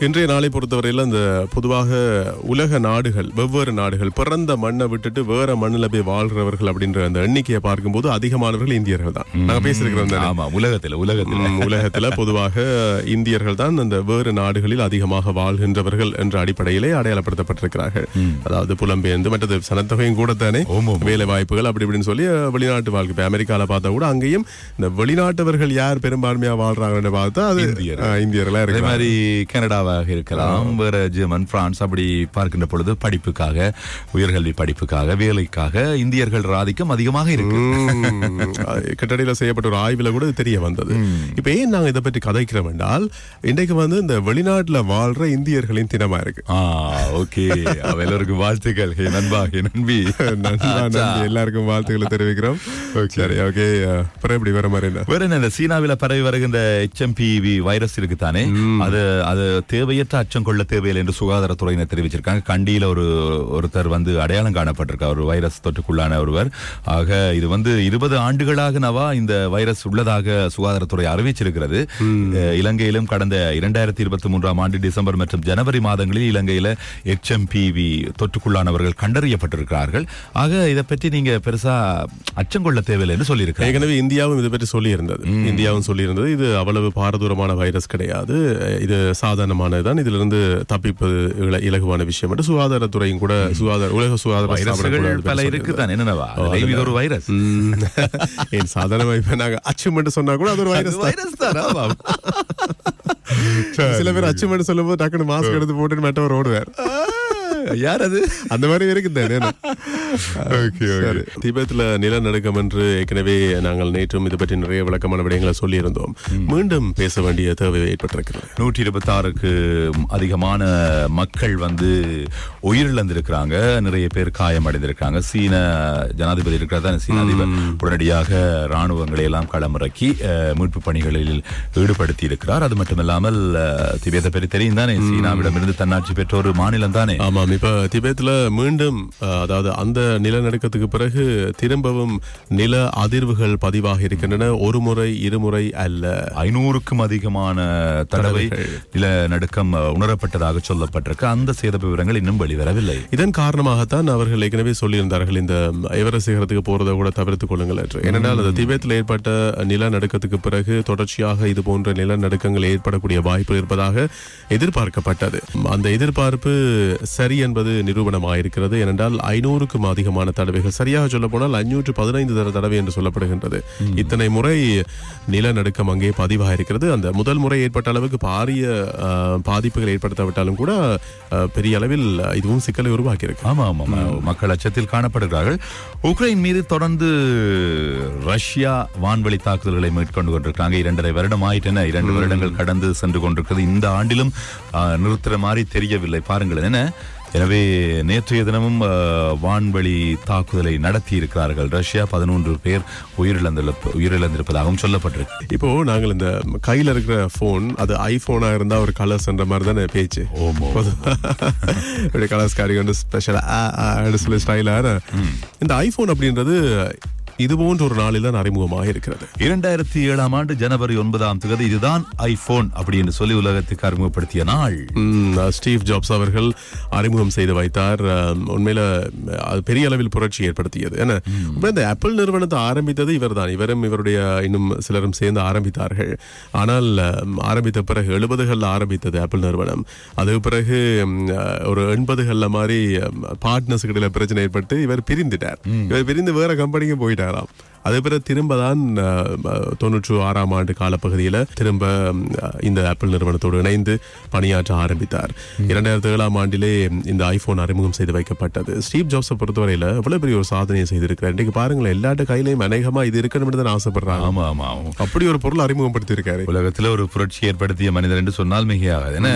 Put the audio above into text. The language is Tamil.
இன்றைய நாளை பொறுத்தவரையில இந்த பொதுவாக உலக நாடுகள் வெவ்வேறு நாடுகள் பிறந்த மண்ணை விட்டுட்டு வேற மண்ணில் போய் வாழ்றவர்கள் அப்படின்ற அந்த எண்ணிக்கையை பார்க்கும்போது அதிகமானவர்கள் இந்தியர்கள் தான். நாங்க பேசியிருக்கிறோம்? ஆமா உலகத்துல உலகத்துல. உலகத்துல பொதுவாக இந்தியர்கள் தான் அந்த வேறு நாடுகளில் அதிகமாக வாழ்கின்றவர்கள் என்ற அடிப்படையிலே அடையாளப்படுத்தப்பட்டிருக்கிறார்கள். அதாவது புலம்பெயர்ந்து மற்றது சனத்தொகையும் கூட தானே? வேலை வாய்ப்புகள் அப்படி இப்படின்னு சொல்லி வெளிநாட்டு வாழ்க்கை. இப்ப அமெரிக்கால பார்த்தா கூட அங்கேயும் இந்த வெளிநாட்டவர்கள் யார் பெரும்பான்மையா வாழ்றாங்கன்னு பார்த்தா அது இந்தியர்கள். அஹ், இந்தியர்களா அதே இருக்கு மாதிரி கனடாவாக இருக்கலாம். வேற ஜெர்மன் பிரான்ஸ் அப்படி பார்க்கின்ற பொழுது படிப்புக்காக உயர்கல்வி படிப்புக்காக வேலைக்காக இந்தியர்கள் ஆதிக்கம் அதிகமாக இருக்கு. கட்டடையில செய்யப்பட்ட ஒரு ஆய்வுல கூட தெரிய வந்தது. இப்ப ஏன் நாங்க இதை பற்றி கதைக்கிறோம் என்றால் இன்றைக்கு வந்து இந்த வெளிநாட்டுல வாழ்ற இந்தியர்களின் தினமா இருக்கு. ஓகே. எல்லோருக்கும் வாழ்த்துக்கள். ஹே நண்பா ஹே நண்பி. எல்லாருக்கும் வாழ்த்துக்களை தெரிவிக்கிறோம். சரி ஓகே. அப்புறம் எப்படி வர மாதிரி என்ன? வேற என்ன இந்த சீனாவில பரவி வருகின்ற எச்எம்பிவி வைரஸ் இருக்குதானே? அது அது தேவையற்ற அச்சம் கொள்ள தேவையில்லை என்று சுகாதாரத்துறையினர் தெரிவிச்சிருக்காங்க. கண்டியில ஒரு ஒருத்தர் வந்து அடையாளம் காணப்பட்டிருக்கார் ஒரு வைரஸ் தொற்றுக்குள்ளான ஒருவர். ஆக இது வந்து இருபது ஆண்டுகளாக நவா இந்த வைரஸ் உள்ளதாக சுகாதாரத்துறை அறிவிச்சிருக்கிறது. இலங்கையிலும் கடந்த இரண்டாயிரத்தி இருபத்தி மூன்றாம் ஆண்டு டிசம்பர் மற்றும் ஜனவரி மாதங்களில் இலங்கையில எச்எம்பிவி தொற்றுக்குள்ளானவர்கள் கண்டறியப்பட்டிருக்கிறார்கள். ஆக இதை பற்றி நீங்க பெருசா அச்சம் கொள்ள தேவையில்லை என்று சொல்லியிருக்காங்க ஏற்கனவே இந்தியாவும் இதை பற்றி சொல்லி இருந்தது இந்தியாவும் சொல்லி இருந்தது இது அவ்வளவு பாரதூரமான வைரஸ் கிடையாது. இது சாதாரணமானதுதான் இதுல இருந்து தப்பிப்பது இல- இலகுவான விஷயம். என்று சுகாதாரத்துறையும் கூட சுகாதார உலக சுகாதார பல இருக்குதான் இது ஒரு வைரஸ். ஏன் சாதாரணமா இப்ப அச்சுமெண்ட் சொன்னா கூட அது ஒரு வைரஸ் தான். சில பேர் அச்சுமெண்ட் சொல்லும் போது டக்குனு மாஸ்க் எடுத்து போட்டு மெட்டவர் ஓடுவார் யார் அது? அந்த மாதிரி இருக்கு தானே? சரி. திபெத்ல நிலநடுக்கம் என்று ஏற்கனவே நாங்கள் நேற்றும் இது பற்றி நிறைய விளக்கமான விடயங்களை சொல்லியிருந்தோம். மீண்டும் பேச வேண்டிய தேவை ஏற்பட்டிருக்கிறது. நூற்றி இருபத்தி ஆறுக்கு அதிகமான மக்கள் வந்து உயிரிழந்திருக்கிறாங்க. நிறைய பேர் காயமடைந்திருக்காங்க சீன ஜனாதிபதி இருக்கிறதா சீன அதிபர். உடனடியாக ராணுவங்களை எல்லாம் களமிறக்கி மீட்பு பணிகளில் ஈடுபடுத்தி இருக்கிறார் அது மட்டுமில்லாமல் திபேத்தை பற்றி தெரியும் தானே? சீனாவிடமிருந்து தன்னாட்சி பெற்ற ஒரு மாநிலம் தானே? ஆமாம். இப்ப திபெத்ல மீண்டும் அதாவது அந்த நிலநடுக்கத்துக்கு பிறகு திரும்பவும் நில அதிர்வுகள் பதிவாக இருக்கின்றன. ஒரு முறை இருமுறை அல்ல. ஐநூறுக்கும் அதிகமான தடவை நிலநடுக்கம் உணரப்பட்டதாக சொல்லப்பட்டிருக்கு. அந்த சேத விவரங்கள் இன்னும் வெளிவரவில்லை. இதன் காரணமாகத்தான் அவர்கள் ஏற்கனவே சொல்லியிருந்தார்கள். இந்த எவரெஸ்ட் சிகரத்துக்கு போறதை கூட தவிர்த்துக் கொள்ளுங்கள் என்று. ஏனென்றால் அந்த திபெத்தில் ஏற்பட்ட நிலநடுக்கத்துக்கு பிறகு தொடர்ச்சியாக இது போன்ற நிலநடுக்கங்கள் ஏற்படக்கூடிய வாய்ப்பு இருப்பதாக எதிர்பார்க்கப்பட்டது. அந்த எதிர்பார்ப்பு சரி என்பது நிரூபணமாயிருக்கிறது. ஏனென்றால் ஐநூறுக்கும் அதிகமான தடவைகள் சரியாக சொல்ல போனால் ஐநூற்று பதினைந்து தர தடவை என்று சொல்லப்படுகின்றது. இத்தனை முறை நிலநடுக்கம் அங்கே பதிவாயிருக்கிறது. அந்த முதல் முறை ஏற்பட்ட அளவுக்கு பாரிய பாதிப்புகள் ஏற்படுத்தாவிட்டாலும் கூட பெரிய அளவில் இதுவும் சிக்கலை உருவாக்கியிருக்கு. ஆமா ஆமா. மக்கள் அச்சத்தில் காணப்படுகிறார்கள். உக்ரைன் மீது தொடர்ந்து ரஷ்யா வான்வழி தாக்குதல்களை மேற்கொண்டு கொண்டிருக்காங்க இரண்டரை வருடம் ஆயிட்டன இரண்டு வருடங்கள் கடந்து சென்று கொண்டிருக்கிறது. இந்த ஆண்டிலும் நிறுத்துற மாதிரி தெரியவில்லை. பாருங்களேன் என்ன? எனவே நேற்றைய தினமும் வான்வழி தாக்குதலை நடத்தி இருக்கிறார்கள் ரஷ்யா பதினொன்று பேர் உயிரிழந்திருப்ப உயிரிழந்திருப்பதாகவும் சொல்லப்பட்டிருக்கு இப்போ நாங்கள் இந்த கையில இருக்கிற போன் அது ஐபோனா இருந்தா ஒரு கலர்ஸ் என்ற மாதிரி தானே பேச்சு கலர்ஸ் காரி வந்து ஸ்பெஷலா சொல்லி ஸ்டைலான இந்த ஐபோன் அப்படின்றது இது போன்ற ஒரு நாளில் தான் அறிமுகமாக இருக்கிறது. இரண்டாயிரத்தி ஏழாம் ஆண்டு ஜனவரி ஒன்பதாம் தேதி இதுதான் ஐபோன் அப்படி என்று சொல்லி உலகத்துக்கு அறிமுகப்படுத்திய நாள். ஸ்டீவ் ஜாப்ஸ் அவர்கள் அறிமுகம் செய்து வைத்தார். உண்மையில அது பெரிய அளவில் புரட்சி ஏற்படுத்தியது. ஏன்னா இந்த ஆப்பிள் நிறுவனத்தை ஆரம்பித்தது இவர்தான். இவரும் இவருடைய இன்னும் சிலரும் சேர்ந்து ஆரம்பித்தார்கள். ஆனால் ஆரம்பித்த பிறகு எழுபதுகள்ல ஆரம்பித்தது ஆப்பிள் நிறுவனம். அதுக்கு பிறகு ஒரு எண்பதுகள்ல மாதிரி பார்ட்னர்ஸ் இடையில பிரச்சனை ஏற்பட்டு இவர் பிரிந்துட்டார். இவர் பிரிந்து வேற கம்பெனிக்கு போயிட்டாராம் அது பிறகு திரும்ப தான் தொண்ணூற்று ஆறாம் ஆண்டு காலப்பகுதியில் திரும்ப இந்த ஆப்பிள் நிறுவனத்தோடு இணைந்து பணியாற்ற ஆரம்பித்தார். இரண்டாயிரத்தி ஏழாம் ஆண்டிலே இந்த ஐபோன் அறிமுகம் செய்து வைக்கப்பட்டது. ஸ்டீவ் ஜாப்ஸை பொறுத்தவரையில எவ்வளவு பெரிய ஒரு சாதனையை செய்திருக்கிறார். இன்னைக்கு பாருங்களேன் எல்லாட்ட கையிலையும் அநேகமா இது இருக்கணும்னு தான் ஆசைப்படுறாங்க. ஆமா ஆமா ஆமா. அப்படி ஒரு பொருள் அறிமுகப்படுத்தி இருக்காரு உலகத்துல ஒரு புரட்சி ஏற்படுத்திய மனிதர் என்று சொன்னால் மிகையாகாது. என்ன?